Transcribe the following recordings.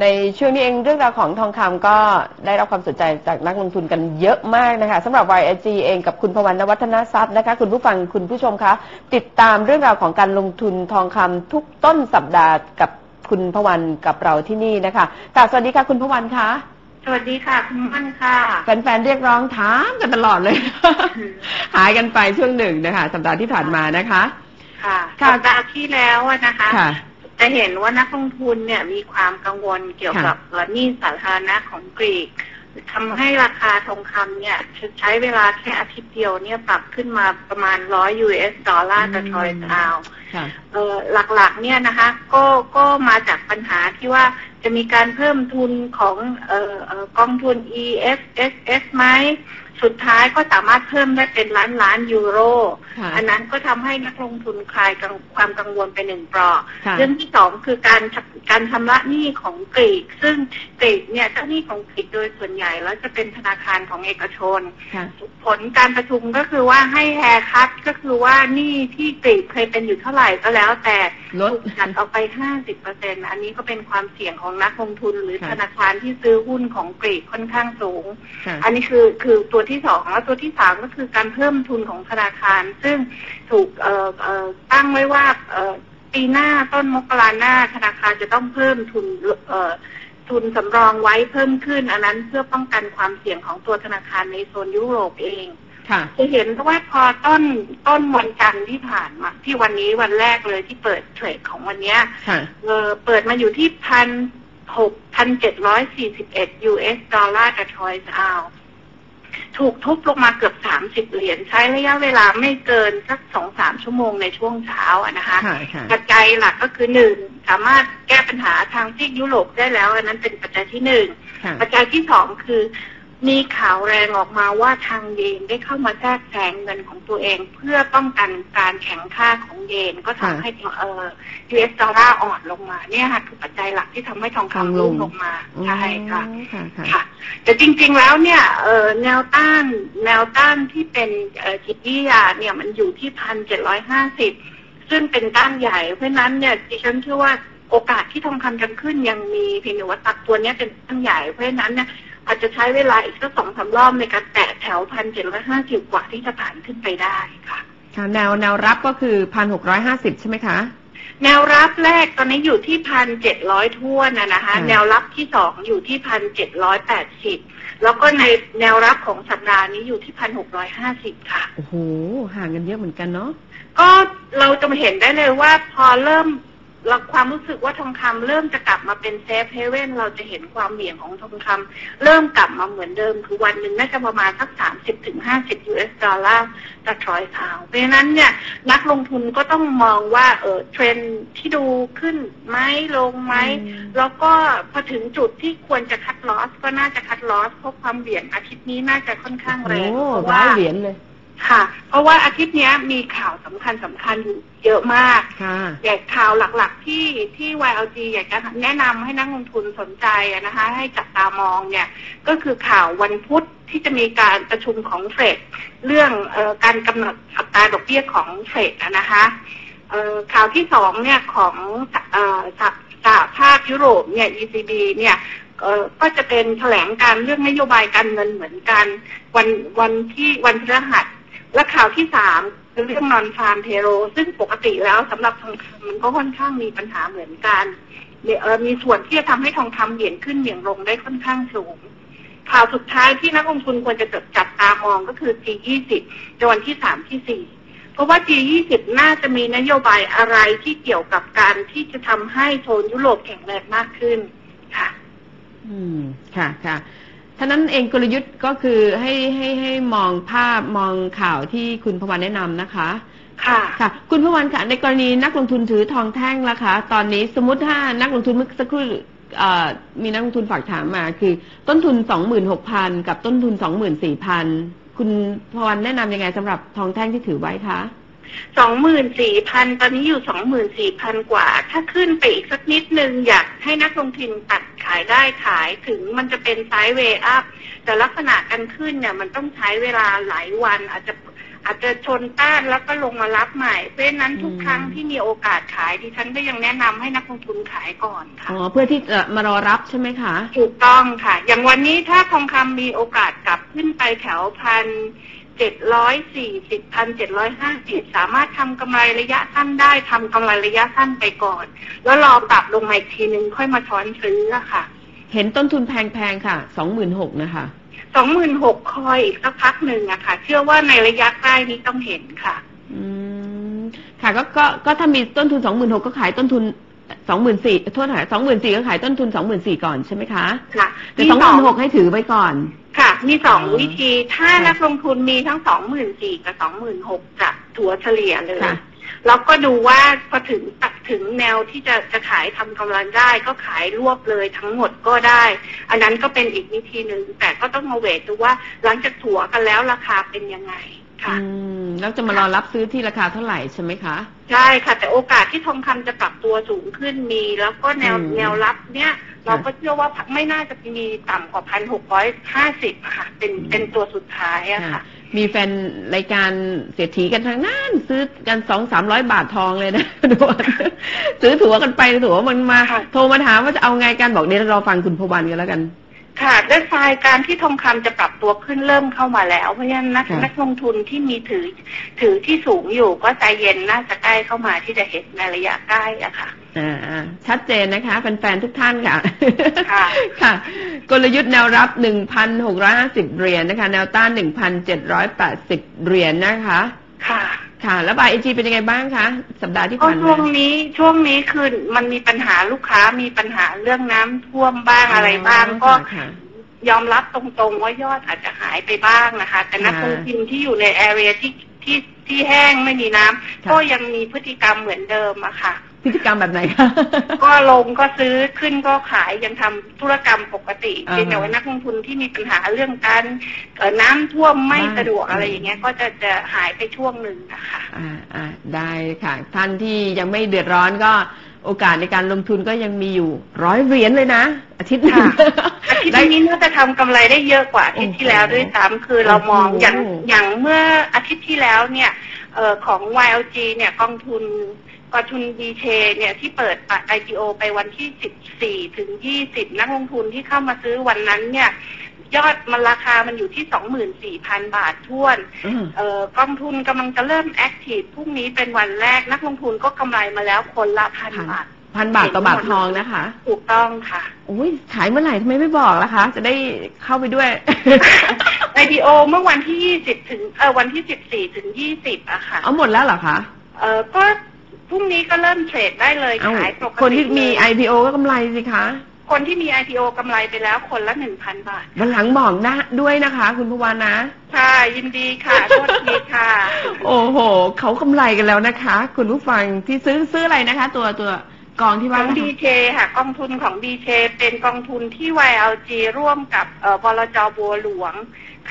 ในช่วงนี้เองเรื่องราวของทองคำก็ได้รับความสนใจจากนักลงทุนกันเยอะมากนะคะสำหรับ YG เองกับคุณพวันนวัฒนทรัพย์นะคะ คุณผู้ฟังคุณผู้ชมคะ ติดตามเรื่องราวของการลงทุนทองคำทุกต้นสัปดาห์กับคุณพวันกับเราที่นี่นะคะกราบสวัสดีค่ะคุณพวันคะสวัสดีค่ะคุณมั่นค่ะแฟนๆเรียกร้องถามกันตลอดเลย หายกันไปช่วงหนึ่งนะคะ สัปดาห์ที่ผ่านมานะคะ ค่ะค่ะสัปดาห์ที่แล้วอะนะคะค่ะ จะเห็นว่านักลงทุนเนี่ยมีความกังวลเกี่ยวค่ะกับเอ่อหนี้สาธารณะของกรีกทำให้ราคาทองคำเนี่ยใช้เวลาแค่อาทิตย์เดียวเนี่ยปรับขึ้นมาประมาณ100 US ดอลลาร์ต่อทรอยส์อาวค่ะเอ่อหลักๆเนี่ยนะคะก็ก็มาจากปัญหาที่ว่าจะมีการเพิ่มทุนของเอ่อเอ่อกองทุน EFSS ไหม สุดท้ายก็สามารถเพิ่มได้เป็นล้านล้านยูโรค่ะอันนั้นก็ทำให้นักลงทุนคลายกังความกังวลไปหนึ่งเปลอกค่ะเรื่องที่สองคือการชำ การชำระหนี้ของกรีก ซึ่งกรีกเนี่ยเจ้าหนี้ของกรีกโดยส่วนใหญ่แล้วจะเป็นธนาคารของเอกชนค่ะผลการประชุมก็คือว่าให้แฮร์คัตก็คือว่าหนี้ที่กรีกเคยเป็นอยู่เท่าไหร่ก็แล้ว แต่ลดถูกตัดออกไป50เปอร์เซ็นอันนี้ก็เป็นความเสี่ยงของนักลงทุน หรือค่ะธนาคารที่ซื้อหุ้นของกรีกค่อนข้างสูงค่ะอันนี้คือคือตัวที่สองแล้วตัวที่สามก็คือการเพิ่มทุนของธนาคาร ซึ่งถูกเอ่อเอ่อตั้งไว้ว่าเอ่อ ปีหน้าต้นมกราหน้าธนาคารจะต้องเพิ่มทุนเอ่อทุนสำรองไว้เพิ่มขึ้น อันนั้นเพื่อป้องกันความเสี่ยงของตัวธนาคารในโซนยุโรปเองค่ะจะเห็นว่าพอต้นต้นวันจันทร์ที่ผ่านมา ที่วันนี้วันแรกเลยที่เปิดเทรดของวันเนี้ยค่ะเออเปิดมาอยู่ที่พันหกพันเจ็ดร้อยสี่สิบเอ็ด US ดอลลาร์ต่อทรอยส์อาว ถูกทุบลงมาเกือบสามสิบเหรียญใช้ระยะเวลาไม่เกินสักสองสามชั่วโมงในช่วงเช้าอะนะคะค่ะค่ะปัจจัยหลักก็คือหนึ่งสามารถแก้ปัญหาทางซีกยุโรปได้แล้ว อันนั้นเป็นปัจจัยที่หนึ่งค่ะปัจจัยที่สองคือ มีข่าวแรงออกมาว่าทางเยนได้เข้ามาแทรกแซงเงินของตัวเอง เพื่อป้องกันการแข็งค่าของเยนก็ทำค่ะให้เอ่อ US ดอลลาร์อ่อนลงมาเนี่ยค่ะคือปัจจัยหลักที่ทำให้ทองทองคำลร่วงงลงมาใช่ค่ะอ๋อค่ะค่ะค่ะ แต่จริงๆแล้วเนี่ยเอ่อแนวต้านแนวต้านที่เป็นเอ่อจิตวิทยาเนี่ยมันอยู่ที่พันเจ็ดร้อยห้าสิบซึ่งเป็นต้านใหญ่ เพราะฉะนั้นเนี่ยดิฉันเชื่อว่าโอกาสที่ทองคำจะขึ้นยังมีเพียงแต่ว่าตักตัวเนี้ยเป็นต้านใหญ่เพราะฉะนั้นเนี่ย อาจจะใช้เวลาอีกสักสองสามรอบในการแตะแถวพันเจ็ดร้อยห้าสิบกว่าที่จะผ่านขึ้นไปได้ค่ะค่ะแนวแนวรับก็คือพันหกร้อยห้าสิบใช่ไหมคะ แนวรับแรกตอนนี้อยู่ที่พันเจ็ดร้อยทั่วนะนะคะค่ะแนวรับที่สองอยู่ที่พันเจ็ดร้อยแปดสิบแล้วก็ในแนวรับของสัปดาห์นี้อยู่ที่พันหกร้อยห้าสิบค่ะ โอ้โหห่างกันเยอะเหมือนกันเนาะก็เราจะเห็นได้เลยว่าพอเริ่ม เราความรู้สึกว่าทองคำเริ่มจะกลับมาเป็นเซฟเฮเว่นเราจะเห็นความเหวี่ยงของทองคำเริ่มกลับมาเหมือนเดิม คือวันหนึ่งน่าจะประมาณสักสามสิบถึงห้าสิบ US ดอลลาร์ต่อทรอยส์อาวเพราะฉะนั้นเนี่ยนักลงทุนก็ต้องมองว่าเออเทรนด์ที่ดูขึ้นไหมลงไหมอืมแล้วก็พอถึงจุดที่ควรจะคัดลอสก็น่าจะคัดลอสเพราะความเหวี่ยงอาทิตย์นี้น่าจะค่อนข้างแรงโอ้เพราะร้าว่ายเหรียญเลย ค่ะ เพราะว่าอาทิตย์เนี้ยมีข่าวสำคัญสำคัญอยู่เยอะมากค่ะแต่ข่าวหลักๆที่ที่ YLG อยากจะแนะนำให้นักลงทุนสนใจอะนะคะ ให้จับตามองเนี่ยก็คือข่าววันพุธที่จะมีการประชุมของเฟดเรื่องเออการกำหนดอัตราดอกเบี้ยของเฟดอะนะคะเอ่อข่าวที่สองเนี่ยของเอ่อสหสหภาพยุโรปเนี่ย ECB เนี่ย เอ่อก็จะเป็นแถลงการเรื่องนโยบายการเงินเหมือนกัน วันวันที่วันพฤหัส และข่าวที่สามคือเรื่องนอนฟาร์มเพโรซึ่งปกติแล้วสำหรับทองคำมันก็ค่อนข้างมีปัญหาเหมือนกันมีเออมีส่วนที่จะทำให้ทองคำเหวี่ยงขึ้นเหวี่ยงลงได้ค่อนข้างสูง ข่าวสุดท้ายที่นักลงทุนควรจะจดจับตามองก็คือ G20 ในวันที่สามที่สี่เพราะว่า G20 น่าจะมีนโยบายอะไรที่เกี่ยวกับการที่จะทำให้โซนยุโรปแข็งแรงมากขึ้นค่ะ อืม ค่ะ ค่ะ ท่านั้นเองกลยุทธ์ก็คือให้ให้ให้มองภาพมองข่าวที่คุณพวันแนะนำนะคะ ค่ะ ค่ะ คุณพวันค่ะ ในกรณีนักลงทุนถือทองแท่งล่ะคะ ตอนนี้สมมติถ้านักลงทุนเมื่อสักครู่เอ่อมีนักลงทุนฝากถามมา คือ ต้นทุนสองหมื่นหกพันกับต้นทุนสองหมื่นสี่พันคุณพวันแนะนำยังไงสำหรับทองแท่งที่ถือไว้คะ สองหมื่นสี่พันตอนนี้อยู่สองหมื่นสี่พันกว่า ถ้าขึ้นไปอีกสักนิดนึง อยากให้นักลงทุนตัดขายได้ขายถึงมันจะเป็นไซด์เวย์อัพแต่ลักษณะการขึ้นเนี่ยมันต้องใช้เวลาหลายวันอาจจะอาจจะชนต้านแล้วก็ลงมารับใหม่ เพราะฉะนั้นทุกอืมครั้งที่มีโอกาสขายดิฉันก็ยังแนะนำให้นักลงทุนขายก่อนค่ะอ๋อเพื่อที่จะมารอรับใช่ไหมคะถูกต้องค่ะ อย่างวันนี้ถ้าทองคำมีโอกาสกลับขึ้นไปแถวพัน เจ็ดร้อยสี่สิบพันเจ็ดร้อยห้าสิบสามารถทำกำไรระยะสั้นได้ทำกำไรระยะสั้นไปก่อน แล้วรอปรับลงมาอีกทีนึงค่อยมาช้อนซื้ออะค่ะ เห็นต้นทุนแพงๆค่ะสองหมื่นหกนะคะสองหมื่นหกคอยอีกสักพักหนึ่งอะค่ะ เชื่อว่าในระยะใกล้นี้ต้องเห็นค่ะ อืมค่ะก็ก็ก็ถ้ามีต้นทุนสองหมื่นหกก็ขายต้นทุนสองหมื่นสี่โทษค่ะสองหมื่นสี่ก็ขายต้นทุนสองหมื่นสี่ก่อนใช่ไหมคะค่ะแต่สองหมื่นหกให้ถือไว้ก่อน ค่ะ มีสองอ๋อวิธี ถ้าค่ะนักลงทุนมีทั้งสองหมื่นสี่กับสองหมื่นหกจะถัวเฉลี่ยเลยค่ะแล้วก็ดูว่าพอถึงตักถึงแนวที่จะจะขายทำกำไรได้ก็ขายรวบเลยทั้งหมดก็ได้ อันนั้นก็เป็นอีกวิธีหนึ่งแต่ก็ต้องมาเวทดูว่าหลังจากถัวกันแล้วราคาเป็นยังไงค่ะอืมแล้วจะมารอรับซื้อที่ราคาเท่าไหร่ใช่ไหมคะใช่ค่ะ แต่โอกาสที่ทองคำจะปรับตัวสูงขึ้นมี แล้วก็แนวอืมแนวรับเนี้ย เราก็เชื่อว่าไม่น่าจะมีต่ำกว่าพันหกร้อยห้าสิบค่ะ เป็นเป็นตัวสุดท้ายอะค่ะ มีแฟนรายการเศรษฐีกันทางนั้นซื้อกันสองสามร้อยบาททองเลยนะดูซื้อถัวกันไปถัวมันมาค่ะโทรมาถามว่าจะเอาไงกันบอกเดี๋ยวเราฟังคุณพวันกันแล้วกัน ค่ะและทรายการที่ทองคำจะปรับตัวขึ้นเริ่มเข้ามาแล้ว เพราะฉะนั้นนักค่ะนักลงทุนที่มีถือถือที่สูงอยู่ก็ใจเย็นน่าจะใกล้เข้ามาที่จะเห็นในระยะใกล้อะค่ะอ่าอ่าชัดเจนนะคะแฟนๆทุกท่านค่ะค่ะ ค่ะ กลยุทธ์แนวรับ1,650เหรียญนะคะ แนวต้าน1,780เหรียญนะคะ ค่ะ ค่ะ แล้วบายเอจีเป็นยังไงบ้างคะ สัปดาห์ที่ก็ผ่านช่วมางนี้ช่วงนี้คือมันมีปัญหาลูกค้ามีปัญหาเรื่องน้ำท่วมบ้างอะไรบ้าง ก็ค่ะยอมรับตรงๆว่ายอดอาจจะหายไปบ้างนะคะ แต่นักค่ะลงทุนที่อยู่ในแอเรียที่ที่ที่แห้งไม่มีน้ำค่ะก็ยังมีพฤติกรรมเหมือนเดิมอะค่ะ พฤติกรรมแบบไหนคะก็ลงก็ซื้อขึ้นก็ขายยังทำธุรกรรมปกติอ่าฮะเพียงแต่ว่านักลงทุนที่มีปัญหาเรื่องการเอ่อน้ำท่วมไม่บ้างสะดวกอะไรอืมอย่างเงี้ย ก็จะจะหายไปช่วงหนึ่งนะคะอ่าอ่าได้ค่ะ ท่านที่ยังไม่เดือดร้อนก็โอกาสในการลงทุนก็ยังมีอยู่ร้อยเหรียญเลยนะ อาทิตย์หนึงค่ะอาทิตย์นี้น่าจะทำกำไรได้เยอะกว่าอาทิตย์ที่แล้วด้วยซ้ำคือเรามองโอ้โหอย่างอย่างเมื่ออาทิตย์ที่แล้วเนี่ยเอ่อของ YLG เนี่ยกองทุนกองทุน b ีเเนี่ยที่เปิด IPO ไปวันที่ 14 ถึง 20 นักลงทุนที่เข้ามาซื้อวันนั้นเนี่ยยอดมันราคามันอยู่ที่ 24,000 บาทท้วนอืมเอ่อกองทุนกำลังจะเริ่มแอคทีฟพรุ่งนี้เป็นวันแรกนักลงทุนก็กำไรมาแล้วคนละพันพันบาทพันบาทต่อบาททองนะคะ ถูกต้องค่ะ อุ้ยขายเมื่อไหร่ทำไมไม่บอกล่ะคะ จะได้เข้าไปด้วย IPO เมื่อวันที่20ถึงเออวันที่14ถึง20อะค่ะ เอาหมดแล้วเหรอคะเออก็พรุ่งนี้ก็เริ่มเทรดได้เลยเอาขายปกติคนที่มี เลย IPO ก็กำไรสิคะ คนที่มี IPO กำไรไปแล้วคนละ1,000บาท วันหลังบอกนะด้วยนะคะ คุณพวานนะ ค่ะ ยินดีค่ะโทษทีค่ะ โอ้โห เขากำไรกันแล้วนะคะ คุณผู้ฟังที่ซื้อซื้ออะไรนะคะ ตัวตัว กองที่ขว่าองนะคะ BK ค่ะกองทุนของ BK เป็นกองทุนที่ YLG ร่วมกับเอ่อบลจบัวหลวง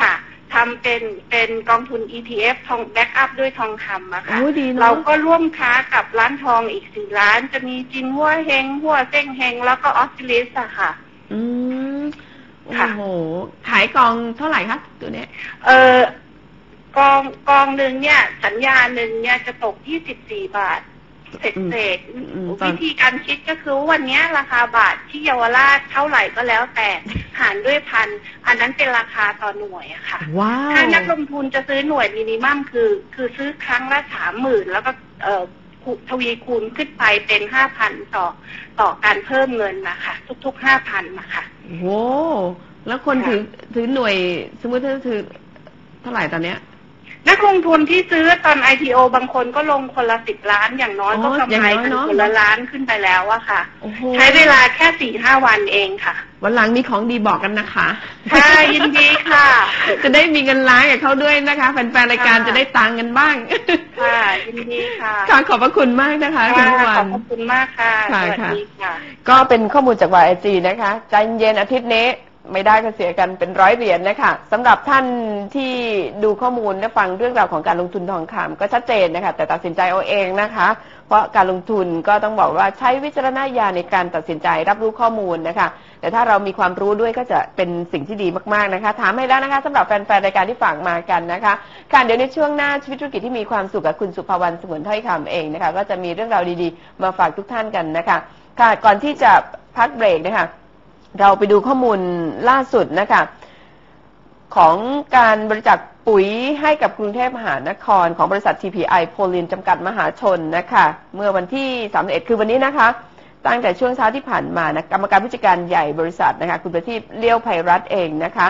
ค่ะทำเป็นเป็นกองทุน ETF ทองแบ็กอัพด้วยทองคำอะค่ะ โอ้ยดีเนอะเราก็ร่วมค้ากับร้านทองอีกสี่ร้าน จะมีจินหัวเฮงหัวเซ้งเฮงแล้วก็ออสซิลิสอะค่ะ อืมโอ้ค่ะ โหขายกองเท่าไหร่คะตัวเนี้ยเออกองกองหนึ่งเนี่ย สัญญาหนึ่งเนี่ยจะตก 24 บาท เศษเศษอืมตอนวิธีการคิดก็คือว่าวันเนี้ยราคาบาทที่เยาวราชเท่าไหร่ก็แล้วแต่หารด้วยพันอันนั้นเป็นราคาต่อหน่วยอะค่ะว้าวถ้านักลงทุนจะซื้อหน่วยมินิมัมคือ คือซื้อครั้งละสามหมื่นแล้วก็เอ่อคูทวีคูณขึ้นไปเป็นห้าพันต่อต่อการเพิ่มเงินนะคะทุกๆห้าพันนะคะโอ้โหแล้วคนถือถือหน่วย สมมติถ้าถือเท่าไหร่ตอนเนี้ย นักลงทุนที่ซื้อตอน IPO บางคนก็ลงคนละสิบล้านอย่างน้อยอ๋อก็กำไรอย่างน้อยกันเนอะคนละล้านขึ้นไปแล้วอะค่ะโอ้โหใช้เวลาแค่สี่ห้าวันเองค่ะ วันหลังมีของดีบอกกันนะคะค่ะยินดีค่ะ จะได้มีเงินล้านกับเขาด้วยนะคะแฟนๆรายการค่ะจะได้ตังค์กันบ้างค่ะยินดีค่ะค่ะขอบพระคุณมากนะคะคุณค่ะพวัขอนบคุณมากค่ะค่ะสวัสค่ะดีค่ะ ก็เป็นข้อมูลจาก YIG นะคะใจเย็นอาทิตย์นี้ ไม่ได้ก็เสียกันเป็นร้อยเหรียญนะคะสำหรับท่านที่ดูข้อมูลและฟังเรื่องราวของการลงทุนทองคำก็ชัดเจนนะคะ แต่ตัดสินใจเอาเองนะคะ เพราะการลงทุนก็ต้องบอกว่าใช้วิจารณญาณในการตัดสินใจรับรู้ข้อมูลนะคะ แต่ถ้าเรามีความรู้ด้วยก็จะเป็นสิ่งที่ดีมากๆนะคะ ถามให้แล้วนะคะสำหรับแฟนๆรายการที่ฝากมากันนะคะค่ะเดี๋ยวในช่วงหน้าชีวิตธุรกิจที่มีความสุขกับคุณสุภวรรณสงวนถ้อยคำเองนะคะ ก็จะมีเรื่องราวดีๆ มาฝากทุกท่านกันนะคะค่ะก่อนที่จะพักเบรกนะคะ เราไปดูข้อมูลล่าสุดนะคะของการบริจาคปุ๋ยให้กับกรุงเทพมหานครของบริษัท TPI โพลินจำกัดมหาชนนะคะเมื่อวันที่ 31 คือวันนี้นะคะ ตั้งแต่ช่วงเช้าที่ผ่านมานะกรรมการผู้จัดการใหญ่บริษัทนะคะคุณประทีปเลี้ยวไพรัตเองนะคะ